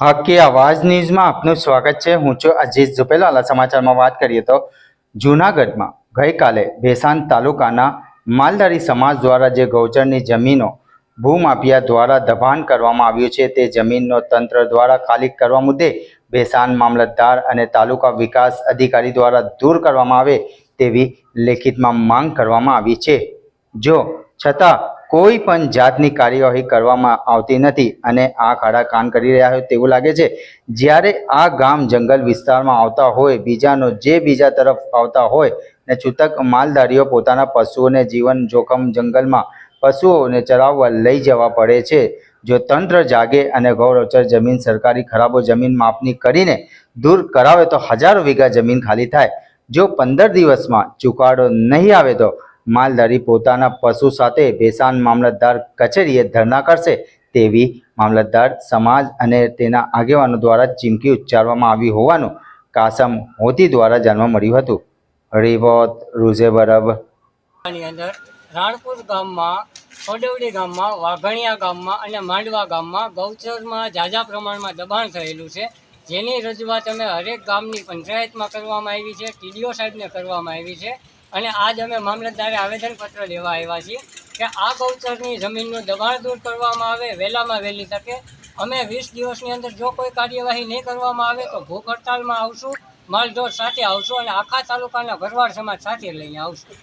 હકી આવાજ ન્યૂઝમાં આપનું સ્વાગત છે. હું છું અજીત ઝુપેલાલા સમાચારમાં વાત કરીએ તો જૂનાગઢમાં ગઈકાલે ભેસાન તાલુકાના માલધારી સમાજ દ્વારા જે ગૌચરની જમીનો ભૂમાફિયા દ્વારા દબાણ કરવામાં આવ્યું છે, તે જમીનનો તંત્ર દ્વારા ખાલી કરવા મુદ્દે ભેસાન મામલતદાર અને તાલુકા વિકાસ અધિકારી દ્વારા દૂર કરવામાં આવે તેવી લેખિતમાં માંગ કરવામાં આવી છે. જો છતાં કોઈ પણ જાતની કાર્યવાહી કરવામાં આવતી નથી અને આ ખાડા કાન કરી રહ્યા હોય તેવું લાગે છે. જ્યારે આ ગામ જંગલ વિસ્તારમાં આવતા હોય, બીજાનો જે બીજા તરફ આવતા હોય ને છૂટક માલધારીઓ પોતાના પશુઓને જીવન જોખમ જંગલમાં પશુઓને ચરાવવા લઈ જવા પડે છે. જો તંત્ર જાગે અને ગૌરવચર જમીન સરકારી ખરાબો જમીન માપણી કરીને દૂર કરાવે તો હજારો વીઘા જમીન ખાલી થાય. જો પંદર દિવસમાં ચુકાડો નહીં આવે તો માલધારી પોતાના પશુ સાથે ભેસાણ મામલતદાર કચેરીએ ધરણા કરશે તેવી મામલતદાર સમાજ અને તેના આગેવાનો દ્વારા ચીમકી ઉચ્ચારવામાં આવી હોવાનું કાસમ હોતી દ્વારા જાણવા મળ્યું હતું. રેવત રૂઝે બરબ. અંદર રાણપુર ગામમાં, ખોડવડી ગામમાં, વાઘણિયા ગામમાં અને માંડવા ગામમાં ગૌચરમાં ઝાઝા પ્રમાણમાં દબાણ થયેલું છે. જેની રજૂઆત અમે હરેક ગામની પંચાયતમાં કરવામાં આવી છે ટીડીઓ સાહેબને કરવામાં આવી છે. અને આજ અમે મામલતદારે આવેદનપત્ર લેવા આવ્યા છીએ કે આ ગૌચરની જમીનનું દબાણ દૂર કરવામાં આવે, વહેલામાં વહેલી તકે. અમે વીસ દિવસની અંદર જો કોઈ કાર્યવાહી નહીં કરવામાં આવે તો ભૂખ હડતાલમાં આવશું માલઢોર સાથે આવશું અને આખા તાલુકાના ભરવાડ સમાજ સાથે લઈને આવશું.